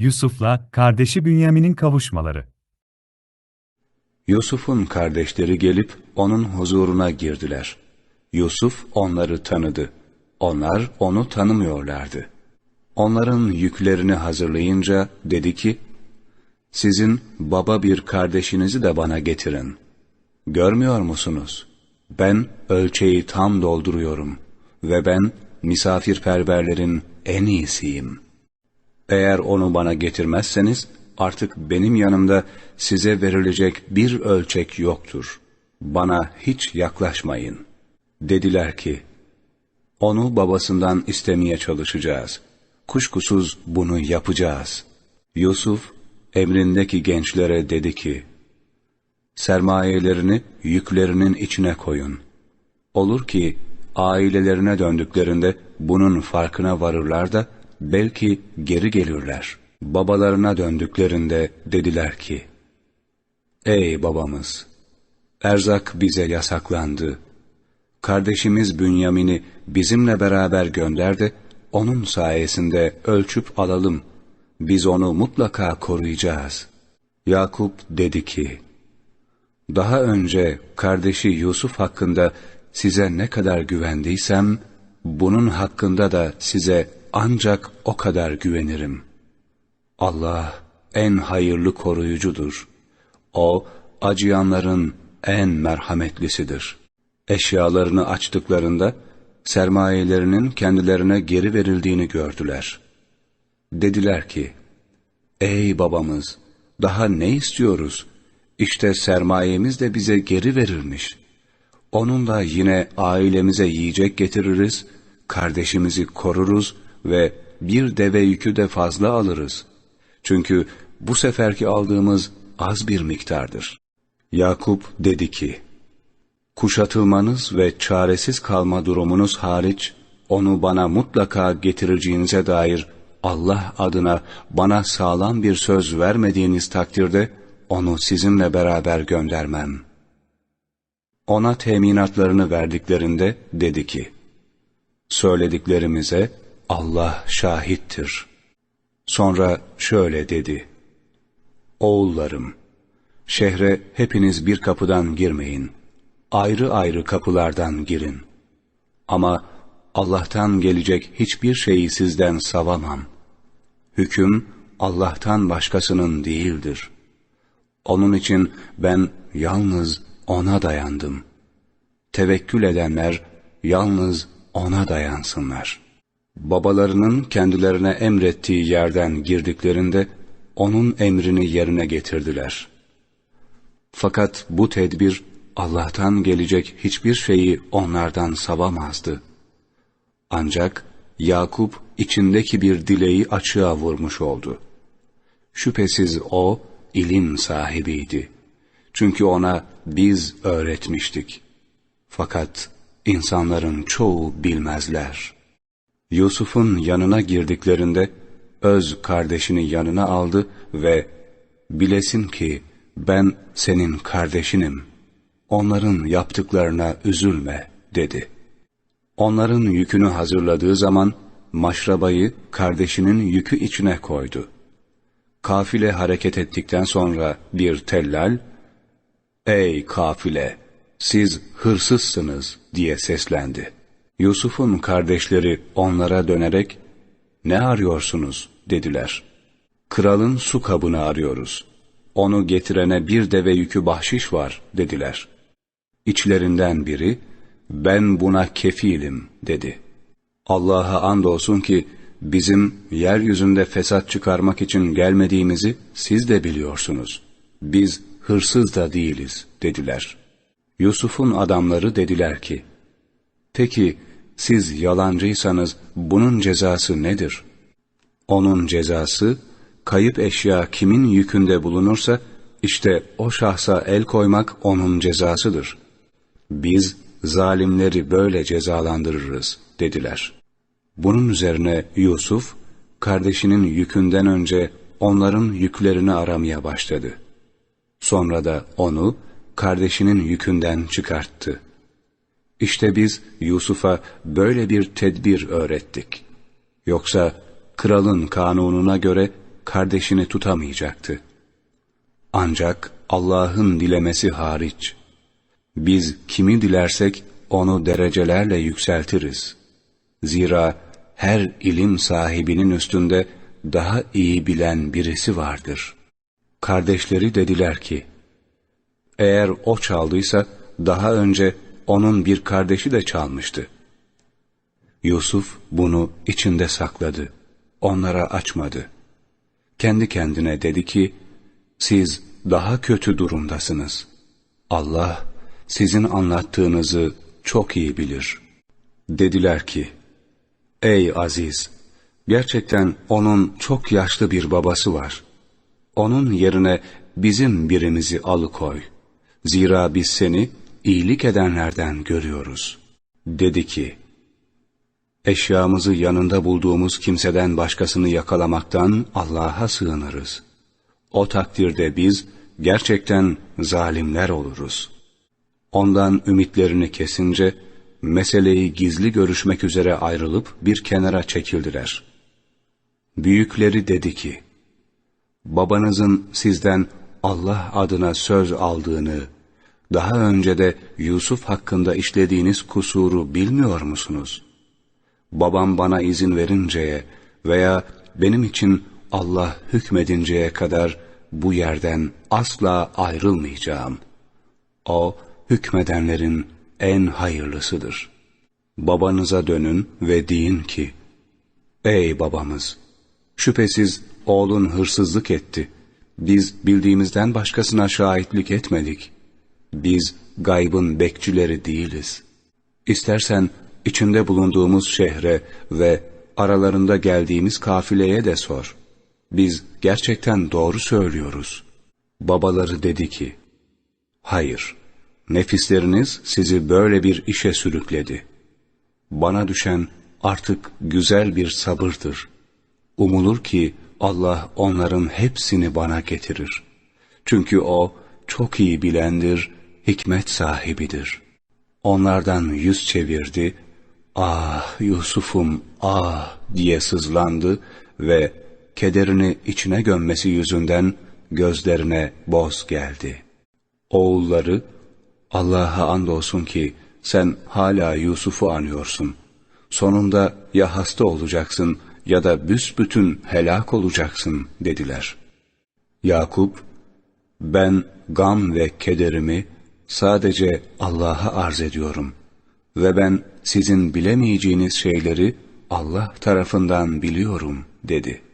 Yusuf'la kardeşi Bünyamin'in kavuşmaları. Yusuf'un kardeşleri gelip onun huzuruna girdiler. Yusuf onları tanıdı. Onlar onu tanımıyorlardı. Onların yüklerini hazırlayınca dedi ki, Sizin baba bir kardeşinizi de bana getirin. Görmüyor musunuz? Ben ölçeği tam dolduruyorum ve ben misafirperverlerin en iyisiyim. Eğer onu bana getirmezseniz artık benim yanımda size verilecek bir ölçek yoktur. Bana hiç yaklaşmayın. Dediler ki, onu babasından istemeye çalışacağız. Kuşkusuz bunu yapacağız. Yusuf, emrindeki gençlere dedi ki, sermayelerini yüklerinin içine koyun. Olur ki ailelerine döndüklerinde bunun farkına varırlar da belki geri gelirler. Babalarına döndüklerinde dediler ki, Ey babamız! Erzak bize yasaklandı. Kardeşimiz Bünyamin'i bizimle beraber gönder de onun sayesinde ölçüp alalım. Biz onu mutlaka koruyacağız. Yakup dedi ki, daha önce kardeşi Yusuf hakkında size ne kadar güvendiysem, bunun hakkında da size ancak o kadar güvenirim. Allah en hayırlı koruyucudur. O, acıyanların en merhametlisidir. Eşyalarını açtıklarında, sermayelerinin kendilerine geri verildiğini gördüler. Dediler ki, Ey babamız, daha ne istiyoruz? İşte sermayemiz de bize geri verilmiş. Onunla yine ailemize yiyecek getiririz, kardeşimizi koruruz ve bir deve yükü de fazla alırız. Çünkü bu seferki aldığımız az bir miktardır. Yakup dedi ki, Kuşatılmanız ve çaresiz kalma durumunuz hariç, onu bana mutlaka getireceğinize dair Allah adına bana sağlam bir söz vermediğiniz takdirde, onu sizinle beraber göndermem. Ona teminatlarını verdiklerinde dedi ki, Söylediklerimize Allah şahittir. Sonra şöyle dedi, Oğullarım, şehre hepiniz bir kapıdan girmeyin, ayrı ayrı kapılardan girin. Ama Allah'tan gelecek hiçbir şeyi sizden savamam. Hüküm Allah'tan başkasının değildir. Onun için ben yalnız O'na dayandım. Tevekkül edenler yalnız O'na dayansınlar. Babalarının kendilerine emrettiği yerden girdiklerinde O'nun emrini yerine getirdiler. Fakat bu tedbir Allah'tan gelecek hiçbir şeyi onlardan savamazdı. Ancak Yakup içindeki bir dileği açığa vurmuş oldu. Şüphesiz o ilim sahibiydi. Çünkü ona biz öğretmiştik. Fakat insanların çoğu bilmezler. Yusuf'un yanına girdiklerinde öz kardeşini yanına aldı ve bilesin ki ben senin kardeşinim. Onların yaptıklarına üzülme dedi. Onların yükünü hazırladığı zaman maşrabayı kardeşinin yükü içine koydu. Kafile hareket ettikten sonra bir tellal, ''Ey kafile, siz hırsızsınız.'' diye seslendi. Yusuf'un kardeşleri onlara dönerek, ''Ne arıyorsunuz?'' dediler. ''Kralın su kabını arıyoruz. Onu getirene bir deve yükü bahşiş var.'' dediler. İçlerinden biri, ''Ben buna kefilim.'' dedi. Allah'a andolsun ki, bizim yeryüzünde fesat çıkarmak için gelmediğimizi siz de biliyorsunuz. Biz hırsız da değiliz dediler. Yusuf'un adamları dediler ki, Peki siz yalancıysanız bunun cezası nedir? Onun cezası, kayıp eşya kimin yükünde bulunursa, işte o şahsa el koymak onun cezasıdır. Biz zalimleri böyle cezalandırırız dediler.'' Bunun üzerine Yusuf, kardeşinin yükünden önce onların yüklerini aramaya başladı. Sonra da onu kardeşinin yükünden çıkarttı. İşte biz Yusuf'a böyle bir tedbir öğrettik. Yoksa kralın kanununa göre kardeşini tutamayacaktı. Ancak Allah'ın dilemesi hariç, biz kimi dilersek onu derecelerle yükseltiriz. Zira her ilim sahibinin üstünde daha iyi bilen birisi vardır. Kardeşleri dediler ki, eğer o çaldıysa daha önce onun bir kardeşi de çalmıştı. Yusuf bunu içinde sakladı. Onlara açmadı. Kendi kendine dedi ki, siz daha kötü durumdasınız. Allah sizin anlattığınızı çok iyi bilir. Dediler ki, Ey Aziz! Gerçekten onun çok yaşlı bir babası var. Onun yerine bizim birimizi alıkoy. Zira biz seni iyilik edenlerden görüyoruz. Dedi ki, Eşyamızı yanında bulduğumuz kimseden başkasını yakalamaktan Allah'a sığınırız. O takdirde biz gerçekten zalimler oluruz. Ondan ümitlerini kesince, meseleyi gizli görüşmek üzere ayrılıp bir kenara çekildiler. Büyükleri dedi ki, babanızın sizden Allah adına söz aldığını, daha önce de Yusuf hakkında işlediğiniz kusuru bilmiyor musunuz? Babam bana izin verinceye veya benim için Allah hükmedinceye kadar bu yerden asla ayrılmayacağım. O, hükmedenlerin en hayırlısıdır. Babanıza dönün ve deyin ki, Ey babamız! Şüphesiz oğlun hırsızlık etti. Biz bildiğimizden başkasına şahitlik etmedik. Biz gaybın bekçileri değiliz. İstersen içinde bulunduğumuz şehre ve aralarında geldiğimiz kafileye de sor. Biz gerçekten doğru söylüyoruz. Babaları dedi ki, Hayır, nefisleriniz sizi böyle bir işe sürükledi. Bana düşen artık güzel bir sabırdır. Umulur ki Allah onların hepsini bana getirir. Çünkü O çok iyi bilendir, hikmet sahibidir. Onlardan yüz çevirdi, ah Yusuf'um ah diye sızlandı ve kederini içine gömmesi yüzünden gözlerine boz geldi. Oğulları, Allah'a andolsun ki sen hala Yusuf'u anıyorsun. Sonunda ya hasta olacaksın ya da büsbütün helak olacaksın dediler. Yakup, ben gam ve kederimi sadece Allah'a arz ediyorum ve ben sizin bilemeyeceğiniz şeyleri Allah tarafından biliyorum dedi.''